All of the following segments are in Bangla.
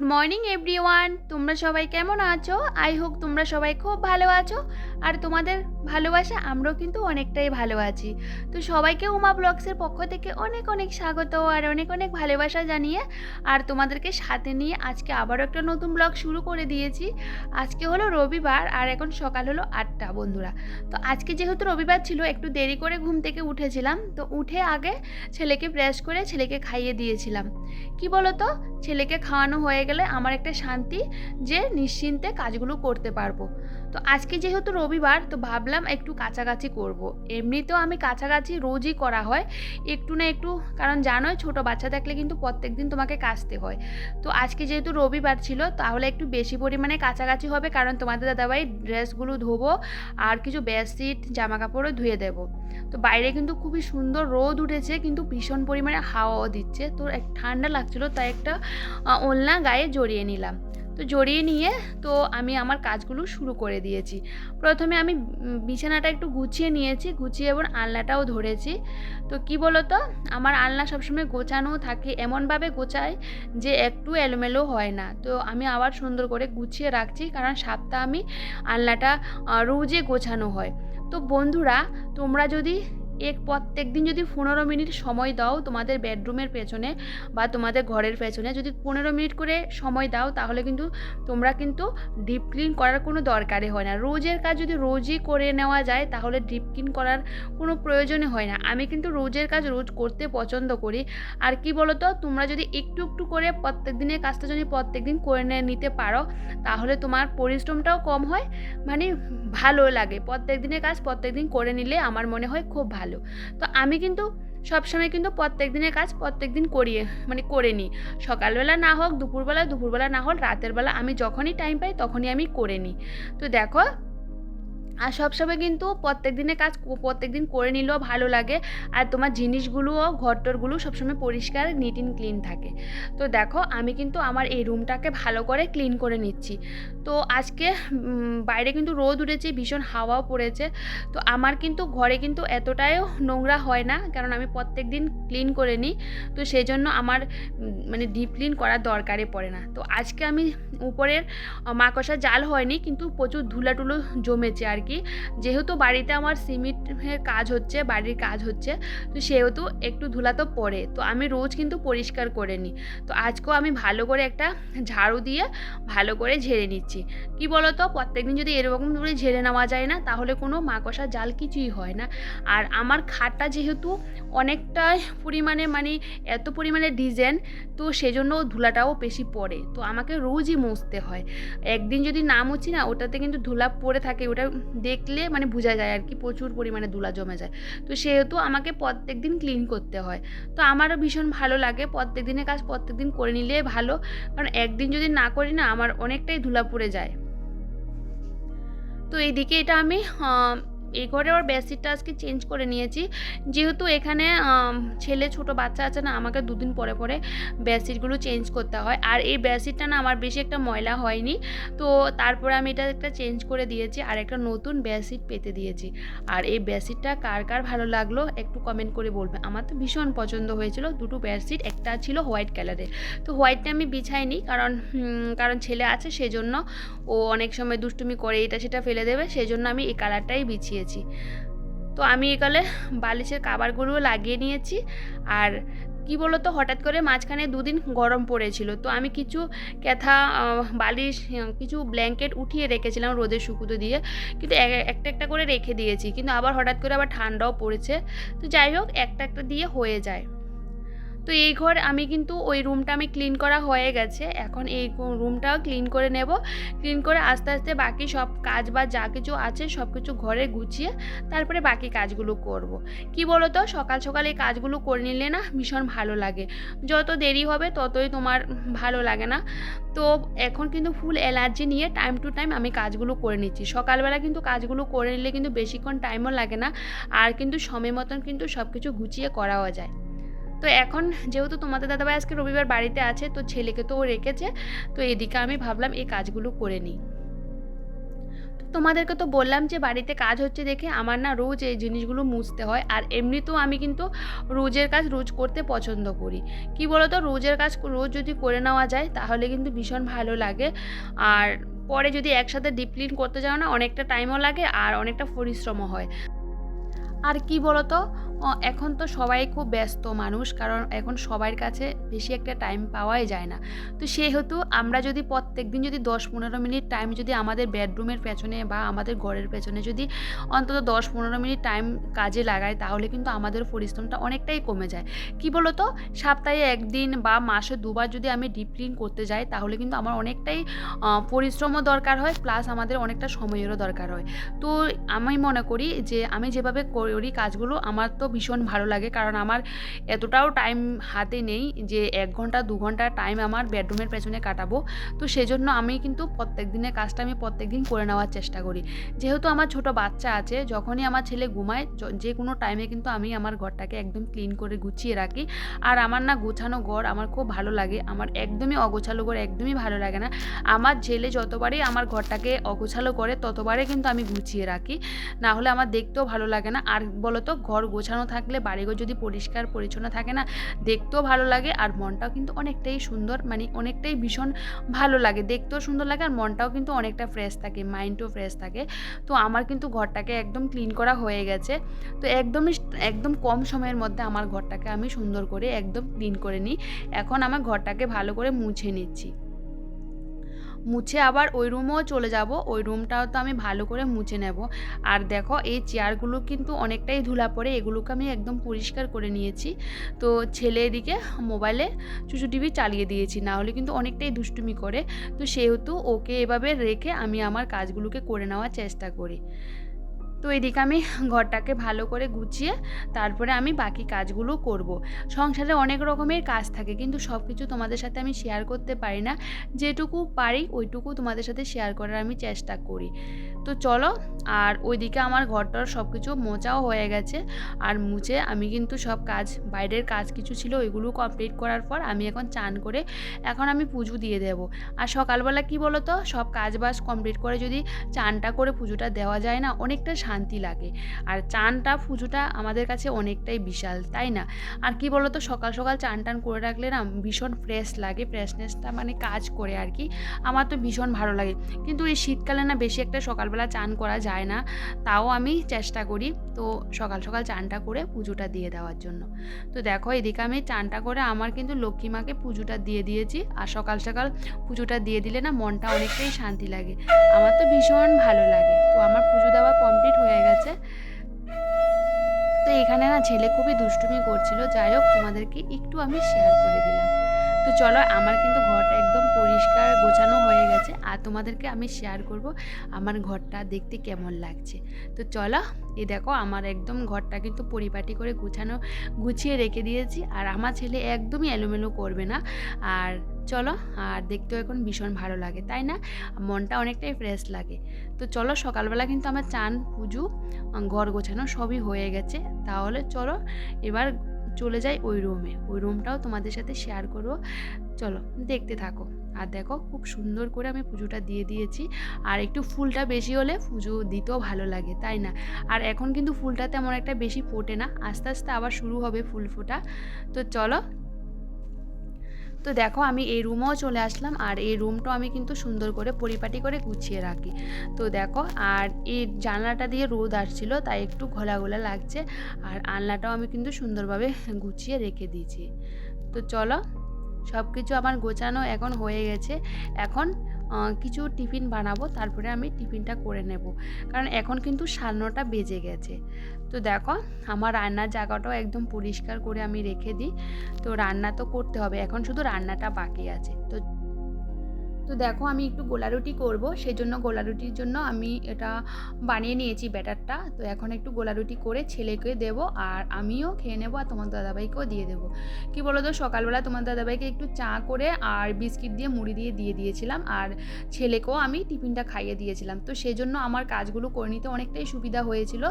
গুড মর্নিং এভরিওয়ান তোমরা সবাই কেমন আছো? আই হোক তোমরা সবাই খুব ভালো আছো। আর তোমাদের ভালোবাসা আমরাও কিন্তু অনেকটাই ভালো আছি। তো সবাইকে উমা ব্লগসের পক্ষ থেকে অনেক অনেক স্বাগত আর অনেক অনেক ভালোবাসা জানিয়ে আর তোমাদেরকে সাথে নিয়ে আজকে আবারও একটা নতুন ব্লগ শুরু করে দিয়েছি। আজকে হলো রবিবার আর এখন সকাল হলো আটটা বন্ধুরা। তো আজকে যেহেতু রবিবার ছিল, একটু দেরি করে ঘুম থেকে উঠেছিলাম। তো উঠে আগে ছেলেকে ব্রাশ করে ছেলেকে খাইয়ে দিয়েছিলাম। কি বলো তো ছেলেকে খাওয়ানো হয়ে গেলে আমার একটা শান্তি যে নিশ্চিন্তে কাজগুলো করতে পারব। তো আজকে যেহেতু রবিবার, তো ভাবলাম একটু কাছাকাছি করব। এমনিতেও আমি কাছাকাছি রোজই করা হয়। একটু না একটু, কারণ জানোই ছোট বাচ্চা থাকলে কিন্তু প্রত্যেক দিন তোমাকে কাচতে হয়। তো আজকে যেহেতু রবিবার ছিল, তাহলে একটু বেশি পরিমাণে কাছাকাছি হবে, কারণ তোমাদের দাদাভাই ড্রেসগুলো ধোবো আর কিছু বেডশিট জামা কাপড়ও ধুয়ে দেবো। তো বাইরে কিন্তু খুবই সুন্দর রোদ উঠেছে, কিন্তু ভীষণ পরিমাণে হাওয়াও দিচ্ছে। তো এক ঠান্ডা লাগছিল, তাই একটা ওলনা গায়ে জড়িয়ে নিলাম। তো জড়িয়ে নিয়ে তো আমি আমার কাজগুলো শুরু করে দিয়েছি। প্রথমে আমি বিছানাটা একটু গুছিয়ে নিয়েছি, গুছিয়ে এবং আলনাটাও ধরেছি। তো কি বলো তো আমার আলনা সবসময় গোছানো থাকে, এমনভাবে গোছায় যে একটু এলোমেলো হয় না। তো আমি আবার সুন্দর করে গুছিয়ে রাখছি কারণ সাতটা আমি আলনাটা রোজে গোছানো হয়। তো বন্ধুরা, তোমরা যদি এক প্রত্যেক দিন যদি পনেরো মিনিট সময় দাও তোমাদের বেডরুমের পেছনে বা তোমাদের ঘরের পেছনে, যদি পনেরো মিনিট করে সময় দাও তাহলে কিন্তু তোমরা কিন্তু ডিপ ক্লিন করার কোনো দরকারই হয় না। রোজের কাজ যদি রোজই করে নেওয়া যায় তাহলে ডিপ ক্লিন করার কোনো প্রয়োজনই হয় না। আমি কিন্তু রোজের কাজ রোজ করতে পছন্দ করি। আর কি বলো তো তোমরা যদি একটু একটু করে প্রত্যেক দিনের কাজটা যদি প্রত্যেক দিন করে নিতে পারো, তাহলে তোমার পরিশ্রমটাও কম হয় মানে ভালো লাগে। প্রত্যেক দিনের কাজ প্রত্যেক দিন করে নিলে আমার মনে হয় খুব ভালো। তো আমি কিন্তু সবসময় কিন্তু প্রত্যেক দিনের কাজ প্রত্যেক দিন করিয়ে মানে করে নিই। সকালবেলা না হোক, দুপুরবেলা দুপুরবেলা না হোক, রাতের বেলা আমি যখনই টাইম পাই তখনই আমি করে নিই। তো দেখো আর সবসময় কিন্তু প্রত্যেক দিনের কাজ প্রত্যেক দিন করে নিলেও ভালো লাগে। আর তোমার জিনিসগুলোও, ঘরটরগুলো সবসময় পরিষ্কার নিট অ্যান্ড ক্লিন থাকে। তো দেখো, আমি কিন্তু আমার এই রুমটাকে ভালো করে ক্লিন করে নিচ্ছি। তো আজকে বাইরে কিন্তু রোদ উঠেছে, ভীষণ হাওয়াও পড়েছে। তো আমার কিন্তু ঘরে কিন্তু এতটাও নোংরা হয় না, কারণ আমি প্রত্যেক দিন ক্লিন করে নিই। তো সেই জন্য আমার মানে ডিপ ক্লিন করার দরকারে পড়ে না। তো আজকে আমি উপরের, মাকড়সার জাল হয়নি, কিন্তু প্রচুর ধুলাটুলো জমেছে আর কি। যেহেতু বাড়িতে আমার সিমেন্টের কাজ হচ্ছে, বাড়ির কাজ হচ্ছে, তো সেহেতু একটু ধুলা তো পড়ে। তো আমি রোজ কিন্তু পরিষ্কার করে নিই। তো আজকেও আমি ভালো করে একটা ঝাড়ু দিয়ে ভালো করে ঝেড়ে নিচ্ছি। কি বলতো? প্রত্যেকদিন যদি এরকম করে ঝেড়ে নেওয়া যায় না, তাহলে কোনো মাকড়সার জাল কিছুই হয় না। আর আমার খাটটা যেহেতু অনেকটা পরিমাণে মানে এত পরিমাণে ডিজাইন তো সেজন্য ধুলাটাও বেশি পড়ে। তো আমাকে রোজই মুছতে হয়। একদিন যদি না মুছি না, ওটাতে কিন্তু ধুলা পড়ে থাকে, ওটা দেখলে মানে বোঝা যায় আর কি, প্রচুর পরিমাণে ধুলা জমে যায়। তো সেহেতু আমাকে প্রত্যেক দিন ক্লিন করতে হয়। তো আমারও ভীষণ ভালো লাগে প্রত্যেক দিনের কাজ প্রত্যেক দিন করে নিলে ভালো। কারণ একদিন যদি না করি না, আমার অনেকটাই ধুলা পড়ে যায়। তো এইদিকে এটা আমি এই ঘরে ওর বেডশিটটা আজকে চেঞ্জ করে নিয়েছি। যেহেতু এখানে ছেলে ছোট বাচ্চা আছে না, আমাকে দুদিন পরে পরে বেডশিটগুলো চেঞ্জ করতে হয়। আর এই বেডশিটটা না আমার বেশি একটা ময়লা হয়নি। তো তারপরে আমি এটা একটা চেঞ্জ করে দিয়েছি আর একটা নতুন বেডশিট পেতে দিয়েছি। আর এই বেডশিটটা কার কার ভালো লাগল একটু কমেন্ট করে বলবে। আমার তো ভীষণ পছন্দ হয়েছিল। দুটো বেডশিট একটা ছিল হোয়াইট কালারের তো হোয়াইটটা আমি বিছাইনি কারণ কারণ ছেলে আছে সেজন্য ও অনেক সময় দুষ্টুমি করে, এটা সেটা ফেলে দেবে। সেই জন্য আমি এই কালারটাই বিছিয়েছি তো আমি একালে বালিশের কাবারগুলো লাগিয়ে নিয়েছি। আর কি বলো তো হঠাৎ করে মাঝখানে দুদিন গরম পড়েছিল। তো আমি কিছু ক্যাথা বালিশ কিছু ব্ল্যাঙ্কেট উঠিয়ে রেখেছিলাম রোদে শুকুতো দিয়ে। কিন্তু এক- একটা একটা করে রেখে দিয়েছি। কিন্তু আবার হঠাৎ করে আবার ঠান্ডাও পড়েছে। তো যাই হোক, একটা একটা দিয়ে হয়ে যায়। তো এই ঘর আমি কিন্তু ওই রুমটা আমি ক্লিন করা হয়ে গেছে। এখন এই রুমটাও ক্লিন করে নেব। ক্লিন করে আস্তে আস্তে বাকি সব কাজ বা যা কিছু আছে সব কিছু ঘরে গুছিয়ে তারপরে বাকি কাজগুলো করব। কি বলো তো সকাল সকাল এই কাজগুলো করে নিলে না ভীষণ ভালো লাগে। যত দেরি হবে ততই তোমার ভালো লাগে না। তো এখন কিন্তু ফুল এনার্জি নিয়ে টাইম টু টাইম আমি কাজগুলো করে নিচ্ছি। সকালবেলা কিন্তু কাজগুলো করে নিলে কিন্তু বেশিক্ষণ টাইমও লাগে না। আর কিন্তু সময় মতন কিন্তু সব কিছু গুছিয়ে করাও যায়। তো এখন যেহেতু তোমাদের দাদাভাই আজকে রবিবার বাড়িতে আছে, তো ছেলেকে তো ও রেখেছে, তো এদিকে আমি ভাবলাম এই কাজগুলো করে নিই। তোমাদেরকে তো বললাম যে বাড়িতে কাজ হচ্ছে দেখে আমার না রোজ এই জিনিসগুলো মুছতে হয়, আর এমনিতেও আমি কিন্তু রোজের কাজ রোজ করতে পছন্দ করি। কি বলতো? রোজের কাজ রোজ যদি করে নেওয়া যায়, তাহলে কিন্তু ভীষণ ভালো লাগে। আর পরে যদি একসাথে ডিপ ক্লিন করতে যাও না, অনেকটা টাইমও লাগে আর অনেকটা পরিশ্রমও হয়। আর কি বলতো? এখন তো সবাই খুব ব্যস্ত মানুষ, কারণ এখন সবার কাছে বেশি একটা টাইম পাওয়াই যায় না। তো সেহেতু আমরা যদি প্রত্যেক দিন যদি দশ পনেরো মিনিট টাইম যদি আমাদের বেডরুমের পেছনে বা আমাদের ঘরের পেছনে যদি অন্তত দশ পনেরো মিনিট টাইম কাজে লাগাই, তাহলে কিন্তু আমাদের পরিশ্রমটা অনেকটাই কমে যায়। কি বলতো? সপ্তাহে একদিন বা মাসে দুবার যদি আমি ডিপ ক্লিন করতে যাই, তাহলে কিন্তু আমার অনেকটাই পরিশ্রমও দরকার হয় প্লাস আমাদের অনেকটা সময়েরও দরকার হয়। তো আমি মনে করি যে, আমি যেভাবে করি কাজগুলো, আমার তো ভীষণ ভালো লাগে। কারণ আমার এতটাও টাইম হাতে নেই যে এক ঘণ্টা, দু ঘণ্টা টাইম আমার বেডরুমের পেছনে কাটাবো। তো সেজন্য আমি কিন্তু প্রত্যেক দিনের কাজটা আমি প্রত্যেক দিন করে নেওয়ার চেষ্টা করি। যেহেতু আমার ছোট বাচ্চা আছে, যখনই আমার ছেলে ঘুমায়, যে কোনো টাইমে কিন্তু আমি আমার ঘরটাকে একদম ক্লিন করে গুছিয়ে রাখি। আর আমার না গোছানো ঘর আমার খুব ভালো লাগে। আমার একদমই অগোছালো ঘর একদমই ভালো লাগে না। আমার ছেলে যতবারই আমার ঘরটাকে অগোছালো করে, ততবারই কিন্তু আমি গুছিয়ে রাখি। না হলে আমার দেখতেও ভালো লাগে না। আর বলতো, ঘর গোছানো থাকলে, বাড়িঘর যদি পরিষ্কার, পরিচ্ছন্ন থাকে না, দেখতেও ভালো লাগে আর মনটাও কিন্তু অনেকটাই সুন্দর মানে অনেকটাই ভীষণ ভালো লাগে। দেখতেও সুন্দর লাগে আর মনটাও কিন্তু অনেকটা ফ্রেশ থাকে মাইন্ডও ফ্রেশ থাকে। তো আমার কিন্তু ঘরটাকে একদম ক্লিন করা হয়ে গেছে। তো একদমই একদম কম সময়ের মধ্যে আমার ঘরটাকে আমি সুন্দর করে একদম ক্লিন করে নিই। এখন আমার ঘরটাকে ভালো করে মুছে নিচ্ছি। মুছে আবার ওই রুমেও চলে যাব। ওই রুমটাও তো আমি ভালো করে মুছে নেব। আর দেখো, এই চেয়ারগুলো কিন্তু অনেকটাই ধুলা পড়ে। এগুলোকে আমি একদম পরিষ্কার করে নিয়েছি। তো ছেলে এদিকে মোবাইলে চুচু টিভি চালিয়ে দিয়েছি। না হলে কিন্তু অনেকটাই দুষ্টুমি করে। তো সেহেতু ওকে এভাবে রেখে আমি আমার কাজগুলোকে করে নেওয়ার চেষ্টা করি। তো এদিকে আমি ঘরটাকে ভালো করে গুছিয়ে তারপরে আমি বাকি কাজগুলো করব। সংসারে অনেক রকমের কাজ থাকে, কিন্তু সব কিছু তোমাদের সাথে আমি শেয়ার করতে পারি না। যেটুকু পারি ওইটুকু তোমাদের সাথে শেয়ার করার আমি চেষ্টা করি। তো চলো, আর ওইদিকে আমার ঘরটার সব কিছু মোচাও হয়ে গেছে। আর মুছে আমি কিন্তু সব কাজ, বাইরের কাজ কিছু ছিল ওইগুলো কমপ্লিট করার পর আমি এখন চান করে এখন আমি পুজো দিয়ে দেব। আর সকালবেলা কি বলো তো সব কাজ বাজ কমপ্লিট করে যদি চানটা করে পুজোটা দেওয়া যায় না, অনেকটা শান্তি লাগে। আর চানটা, পুজোটা আমাদের কাছে অনেকটাই বিশাল, তাই না? আর কি বলো তো সকাল সকাল চান টান করে রাখলে না ভীষণ ফ্রেশ লাগে ফ্রেশনেসটা মানে কাজ করে আর কি। আমার তো ভীষণ ভালো লাগে। কিন্তু এই শীতকালে না বেশি একটা সকালবেলা চান করা যায় না। তাও আমি চেষ্টা করি তো সকাল সকাল চানটা করে পুজোটা দিয়ে দেওয়ার জন্য। তো দেখো, এদিকে আমি চানটা করে আমার কিন্তু লক্ষ্মী মাকে পুজোটা দিয়ে দিয়েছি। আর সকাল সকাল পুজোটা দিয়ে দিলে না মনটা অনেকটাই শান্তি লাগে। আমার তো ভীষণ ভালো লাগে। তো আমার পুজো গেছে তো এখানে না ছেলে খুবই দুষ্টুমি করছিল। যাই হোক, তোমাদেরকে একটু আমি শেয়ার করে দিলাম। তো চলো, আমার কিন্তু ঘরটা একদম পরিষ্কার গোছানো হয়ে গেছে। আর তোমাদেরকে আমি শেয়ার করব আমার ঘরটা দেখতে কেমন লাগছে। তো চলো, এই দেখো, আমার একদম ঘরটা কিন্তু পরিপাটি করে গুছানো, গুছিয়ে রেখে দিয়েছি। আর আমার ছেলে একদমই এলোমেলো করবে না। আর চলো, আর দেখতেও এখন ভীষণ ভালো লাগে, তাই না? মনটা অনেকটাই ফ্রেশ লাগে। তো চলো, সকালবেলা কিন্তু আমার চান, পুজো ঘর গোছানো সবই হয়ে গেছে। তাহলে চলো, এবার চলে যাই ওই রুমে ওই রুমটাও তোমাদের সাথে শেয়ার করব। চলো, দেখতে থাকো। আর দেখো, খুব সুন্দর করে আমি পুজোটা দিয়ে দিয়েছি। আর একটু ফুলটা বেশি হলে পুজো দিতেও ভালো লাগে, তাই না? আর এখন কিন্তু ফুলটা তেমন একটা বেশি ফোটে না। আস্তে আস্তে আবার শুরু হবে ফুল ফোটা। তো চলো তো দেখো আমি এই রুমেও চলে আসলাম, আর এই রুমটাও আমি কিন্তু সুন্দর করে পরিপাটি করে গুছিয়ে রাখি। তো দেখো, আর এই জানলাটা দিয়ে রোদ আসছিল, তাই একটু ঘোলা ঘোলা লাগছে, আর আনলাটাও আমি কিন্তু সুন্দরভাবে গুছিয়ে রেখে দিয়েছি। তো চলো সব কিছু আমার গোছানো এখন হয়ে গেছে। এখন কিছু টিফিন বানাবো, তারপরে আমি টিফিনটা করে নেব। কারণ এখন কিন্তু সাড়ে নটা বেজে গেছে। তো দেখো, আমার রান্নার জায়গাটাও একদম পরিষ্কার করে আমি রেখে দিই। তো রান্না তো করতে হবে, এখন শুধু রান্নাটা বাকি আছে। তো তো দেখো আমি একটু গোলা রুটি করব সেই জন্য গোলা রুটির জন্য আমি এটা বানিয়ে নিয়েছি ব্যাটারটা। তো এখন একটু গোলা রুটি করে ছেলেকে দেব আর আমিও খেয়ে নেব আর তোমার দাদাভাইকেও দিয়ে দেবো। কি বলো তো সকালবেলা তোমার দাদাভাইকে একটু চা করে আর বিস্কিট দিয়ে মুড়ি দিয়ে দিয়ে দিয়েছিলাম আর ছেলেকেও আমি টিফিনটা খাইয়ে দিয়েছিলাম। তো সেই জন্য আমার কাজগুলো করে নিতে অনেকটাই সুবিধা হয়েছিল।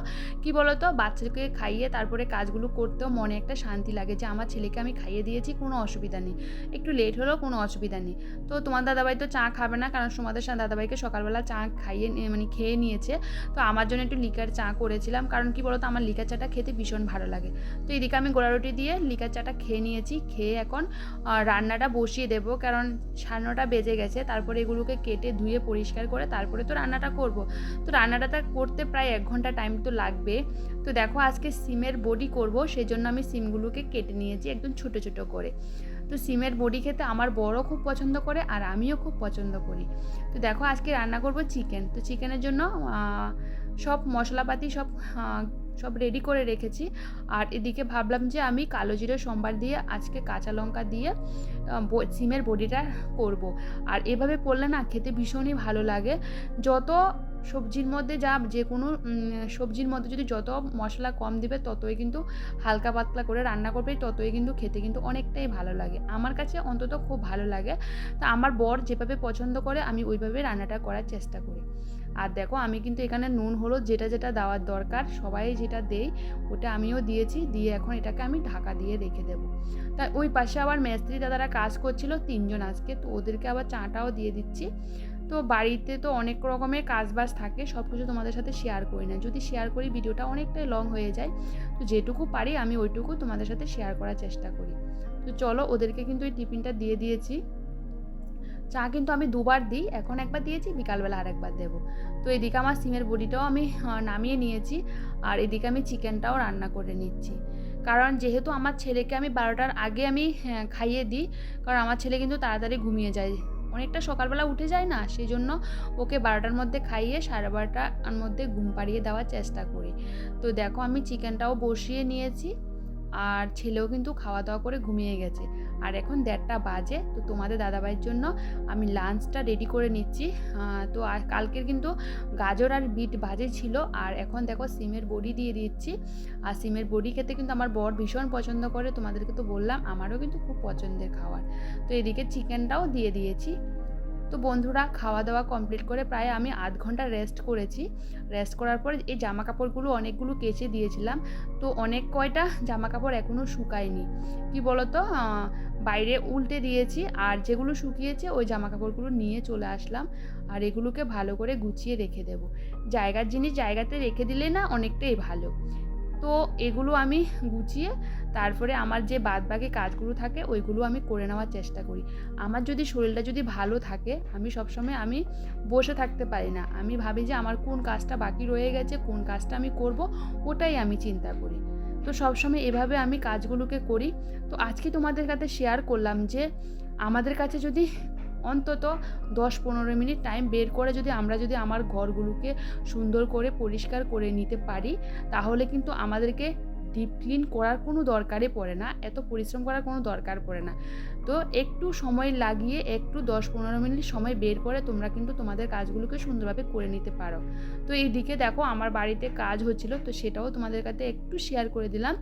কি বলো তো বাচ্চাকে খাইয়ে তারপরে কাজগুলো করতেও মনে একটা শান্তি লাগে যে আমার ছেলেকে আমি খাইয়ে দিয়েছি, কোনো অসুবিধা নেই। একটু লেট হলেও কোনো অসুবিধা নেই। তো তোমার দাদাভাই তো চা খাবে না, কারণ সুমাদের সাথে দাদাভাইকে সকালবেলা চা খাইয়ে মানে খেয়ে নিয়েছে। তো আমার জন্য একটু লিকার চা করেছিলাম, কারণ কি বলতো, আমার লিকার চাটা খেতে ভীষণ ভালো লাগে। তো এদিকে আমি গোড়া রুটি দিয়ে লিকার চাটা খেয়ে নিয়েছি, খেয়ে এখন রান্নাটা বসিয়ে দেবো, কারণ সাড়ে নটা বেজে গেছে, তারপরে এগুলোকে কেটে ধুয়ে পরিষ্কার করে তারপরে তো রান্নাটা করব। তো রান্নাটা করতে প্রায় এক ঘণ্টা টাইম তো লাগবে। তো দেখো, আজকে সিমের বডি করব সেই জন্য আমি সিমগুলোকে কেটে নিয়েছি একদম ছোটো ছোটো করে। তো সিমের বডি খেতে আমার বড়ও খুব পছন্দ করে আর আমিও খুব পছন্দ করি। তো দেখো আজকে রান্না করব চিকেন তো চিকেনের জন্য সব মশলাপাতি সব সব রেডি করে রেখেছি। আর এদিকে ভাবলাম যে আমি কালো জিরে সোমবার দিয়ে, আজকে কাঁচা লঙ্কা দিয়ে সিমের বডিটা করব। আর এভাবে করলে না খেতে ভীষণই ভালো লাগে। যত সবজির মধ্যে যা যে কোনো সবজির মধ্যে যদি যত মশলা কম দিবে ততই কিন্তু হালকা পাতলা করে রান্না করবে, ততই কিন্তু খেতে কিন্তু অনেকটাই ভালো লাগে। আমার কাছে অন্তত খুব ভালো লাগে। তা আমার বর যেভাবে পছন্দ করে আমি ওইভাবে রান্নাটা করার চেষ্টা করি। আর দেখো আমি কিন্তু এখানে নুন, হলুদ যেটা যেটা দেওয়ার দরকার সবাই যেটা দেই ওটা আমিও দিয়েছি, দিয়ে এখন এটাকে আমি ঢাকা দিয়ে রেখে দেবো। তাই ওই পাশে আবার মেস্ত্রি দাদারা কাজ করছিল তিনজন আজকে, তো ওদেরকে আবার চাটাও দিয়ে দিচ্ছি। তো বাড়িতে তো অনেক রকমের কাজবাজ থাকে সব কিছু তোমাদের সাথে শেয়ার করি না। যদি শেয়ার করি ভিডিওটা অনেকটাই লং হয়ে যায়। তো যেটুকু পারি আমি ওইটুকু তোমাদের সাথে শেয়ার করার চেষ্টা করি। তো চলো ওদেরকে কিন্তু এই টিফিনটা দিয়ে দিয়েছি। চা কিন্তু আমি দুবার দিই এখন একবার দিয়েছি বিকালবেলা আরেকবার দেবো। তো এদিকে আমার সিমের বড়িটাও আমি নামিয়ে নিয়েছি আর এদিকে আমি চিকেনটাও রান্না করে নিচ্ছি। কারণ যেহেতু আমার ছেলেকে আমি বারোটার আগে আমি হ্যাঁ, খাইয়ে দিই কারণ আমার ছেলে কিন্তু তাড়াতাড়ি ঘুমিয়ে যায়। অনেকটা সকালবেলা উঠে যায় না সেই জন্য ওকে বারোটার মধ্যে খাইয়ে সাড়ে বারোটার মধ্যে ঘুম পাড়িয়ে দেওয়ার চেষ্টা করি। তো দেখো আমি চিকেনটাও বসিয়ে নিয়েছি। আর ছেলেও কিন্তু খাওয়া দাওয়া করে ঘুমিয়ে গেছে। আর এখন দেড়টা বাজে, তো তোমাদের দাদাভাইয়ের জন্য আমি লাঞ্চটা রেডি করে নিচ্ছি। তো আর কালকের কিন্তু গাজর আর বিট ভাজে ছিল, আর এখন দেখো সিমের বড়ি দিয়ে দিচ্ছি। আর সিমের বড়ি খেতে কিন্তু আমার বর ভীষণ পছন্দ করে, তোমাদেরকে তো বললাম, আমারও কিন্তু খুব পছন্দের খাবার। তো এদিকে চিকেনটাও দিয়ে দিয়েছি। তো বন্ধুরা খাওয়া দাওয়া কমপ্লিট করে প্রায় আমি আধ ঘণ্টা রেস্ট করেছি। রেস্ট করার পর এই জামা কাপড়গুলো অনেকগুলো কেচে দিয়েছিলাম। তো অনেক কয়টা জামা কাপড় এখনও শুকায়নি। কি বলতো? বাইরে উল্টে দিয়েছি আর যেগুলো শুকিয়েছে ওই জামা কাপড়গুলো নিয়ে চলে আসলাম আর এগুলোকে ভালো করে গুছিয়ে রেখে দেব। জায়গার জিনিস জায়গাতে রেখে দিলে না অনেকটাই ভালো। তো এগুলো আমি গুছিয়ে তারপরে আমার যে বাদবাকি কাজগুলো থাকে, ওইগুলো আমি করে নেওয়ার চেষ্টা করি। আমার যদি শরীরটা যদি ভালো থাকে, আমি সবসময় আমি বসে থাকতে পারি না। আমি ভাবি যে আমার কোন কাজটা বাকি রয়ে গেছে, কোন কাজটা আমি করব, ওটাই আমি চিন্তা করি। তো সবসময় এভাবে আমি কাজগুলোকে করি। তো আজকে তোমাদের কাছে শেয়ার করলাম যে, আমাদের কাছে যদি অন্তত দশ পনেরো মিনিট টাইম বের করে যদি আমরা যদি আমার ঘরগুলোকে সুন্দর করে পরিষ্কার করে নিতে পারি, তাহলে কিন্তু আমাদেরকে ডিপ ক্লিন করার কোনো দরকারই পড়ে না, এত পরিশ্রম করার কোনো দরকার পড়ে না। তো একটু সময় লাগিয়ে একটু দশ পনেরো মিনিট সময় বের করে তোমরা কিন্তু তোমাদের কাজগুলোকে সুন্দরভাবে করে নিতে পারো। তো এই দিকে দেখো আমার বাড়িতে কাজ হচ্ছিল, তো সেটাও তোমাদের কাছে একটু শেয়ার করে দিলাম।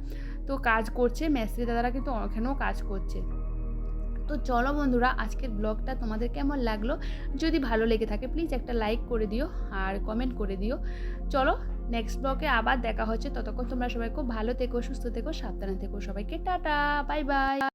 তো কাজ করছে, মেস্ত্রি দাদারা কিন্তু ওখানেও কাজ করছে। তো চলো বন্ধুরা, আজকের ব্লগটা তোমাদের কেমন লাগল? যদি ভালো লেগে থাকে প্লিজ একটা লাইক করে দিও আর কমেন্ট করে দিও। চলো নেক্সট ব্লগে আবার দেখা হচ্ছে। ততক্ষণ তোমরা সবাই খুব ভালো থেকো, সুস্থ থেকো, সাবধানে থেকো সবাইকে। Tata bye bye